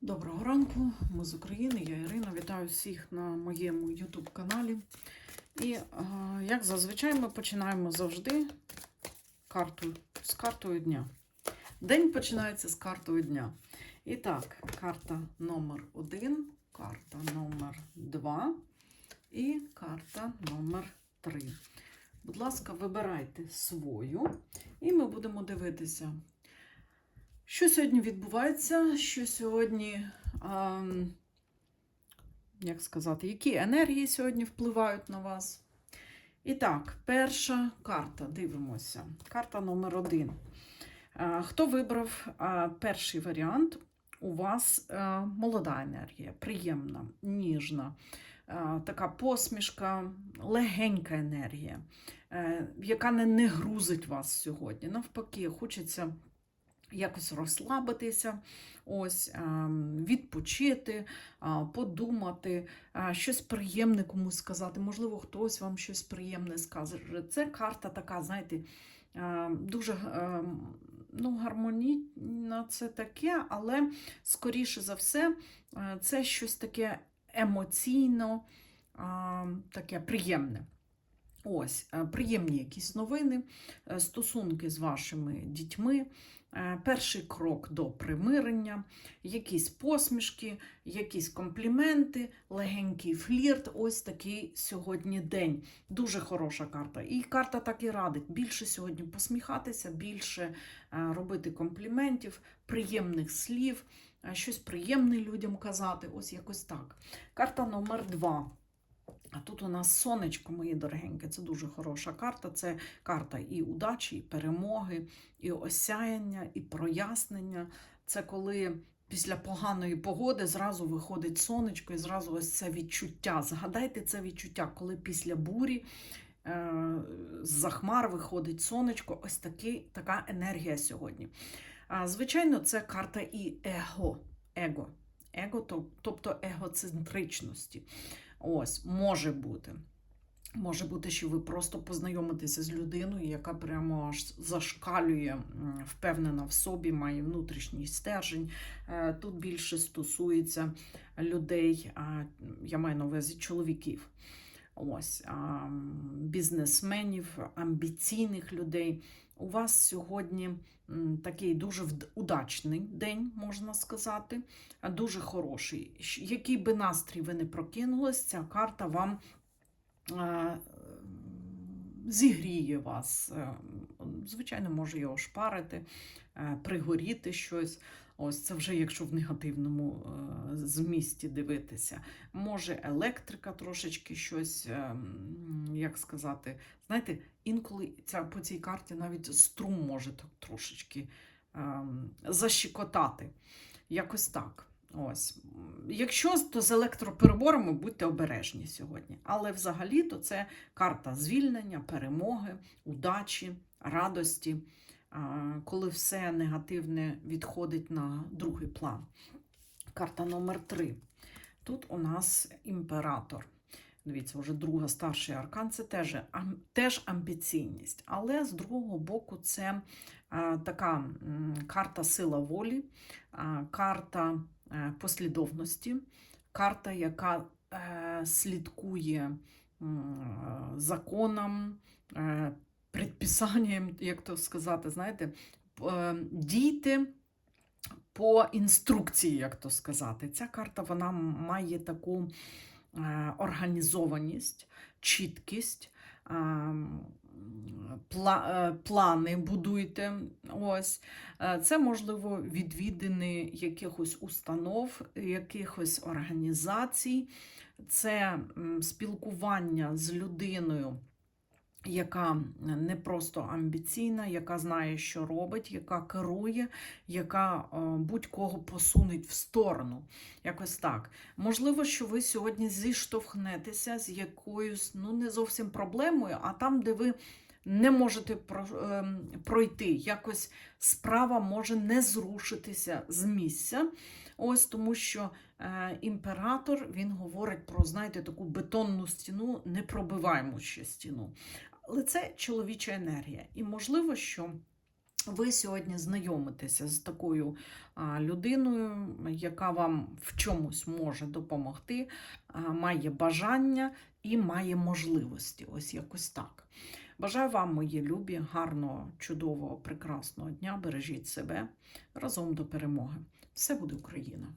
Доброго ранку, ми з України, я Ірина. Вітаю всіх на моєму YouTube каналі. І е, як зазвичай ми починаємо завжди карту, з картою дня. День починається з картою дня. І так, карта номер 1, карта номер 2 і карта номер 3. Будь ласка, вибирайте свою, і ми будемо дивитися, що сьогодні відбувається, що сьогодні, а, як сказати, які енергії сьогодні впливають на вас? І так, перша карта, дивимося. Карта номер один. Хто вибрав перший варіант? У вас молода енергія, приємна, ніжна, така посмішка, легенька енергія, е, яка не грузить вас сьогодні. Навпаки, хочеться якось розслабитися, ось, ем, відпочити, подумати, щось приємне комусь сказати. Можливо, хтось вам щось приємне скаже. Це карта така, знаєте, е, дуже ну, гармонійна це таке, але, скоріше за все, е, це щось таке емоційно, таке приємне. Ось, е, приємні якісь новини, е, стосунки з вашими дітьми, е, перший крок до примирення, якісь посмішки, якісь компліменти, легенький флірт. Ось такий сьогодні день. Дуже хороша карта. І карта так і радить. Більше сьогодні посміхатися, більше е, робити компліментів, приємних слів, е, щось приємне людям казати. Ось якось так. Карта номер два. А тут у нас сонечко, мої дорогенькі, це дуже хороша карта. Це карта і удачі, і перемоги, і осяяння, і прояснення. Це коли після поганої погоди зразу виходить сонечко і зразу ось це відчуття. Згадайте це відчуття, коли після бурі е, з-за хмар виходить сонечко. Ось такий, така енергія сьогодні. А, звичайно, це карта і его. Его, его тобто егоцентричності. Ось, може бути. Може бути, що ви просто познайомитеся з людиною, яка прямо аж зашкалює, впевнена в собі, має внутрішній стержень. Е, Тут більше стосується людей, я маю на увазі чоловіків. Ось, бізнесменів, амбіційних людей. У вас сьогодні такий дуже удачний день, можна сказати, дуже хороший. Який би настрій ви не прокинулись, ця карта вам зігріє вас. Е, Звичайно, може його шпарити, е, пригоріти щось. Ось це вже якщо в негативному е, змісті дивитися. Може електрика трошечки щось, як сказати, знаєте, інколи ця, по цій карті навіть струм може трошечки ем, защекотати. Якось так. Ось. Якщо то з електропереборами, будьте обережні сьогодні. Але взагалі то це карта звільнення, перемоги, удачі, радості, коли все негативне відходить на другий план. Карта номер 3. Тут у нас імператор. Дивіться, вже друга старший аркан це теж, теж амбіційність. Але з другого боку, це а, така м, карта сила волі, а, карта послідовності, карта, яка е, слідкує е, законам, е, предписанням, як то сказати, знаєте, е, дійте по інструкції, як то сказати. Ця карта вона має таку е, організованість, чіткість. Е, Плани будуйте. Ось. Е, Це, можливо, відвідини якихось установ, якихось організацій, це спілкування з людиною, яка не просто амбіційна, яка знає, що робить, яка керує, яка е, будь-кого посунуть в сторону. Якось так. Можливо, що ви сьогодні зіштовхнетеся з якоюсь ну не зовсім проблемою, а там, де ви не можете ем, пройти. Якось справа може не зрушитися з місця. Ось тому що е, імператор він говорить про, знаєте, таку бетонну стіну, непробиваємо ще стіну. Але це чоловіча енергія. І можливо, що ви сьогодні знайомитеся з такою людиною, яка вам в чомусь може допомогти, має бажання і має можливості. Ось якось так. Бажаю вам, мої любі, гарного, чудового, прекрасного дня. Бережіть себе разом до перемоги. Все буде Україна!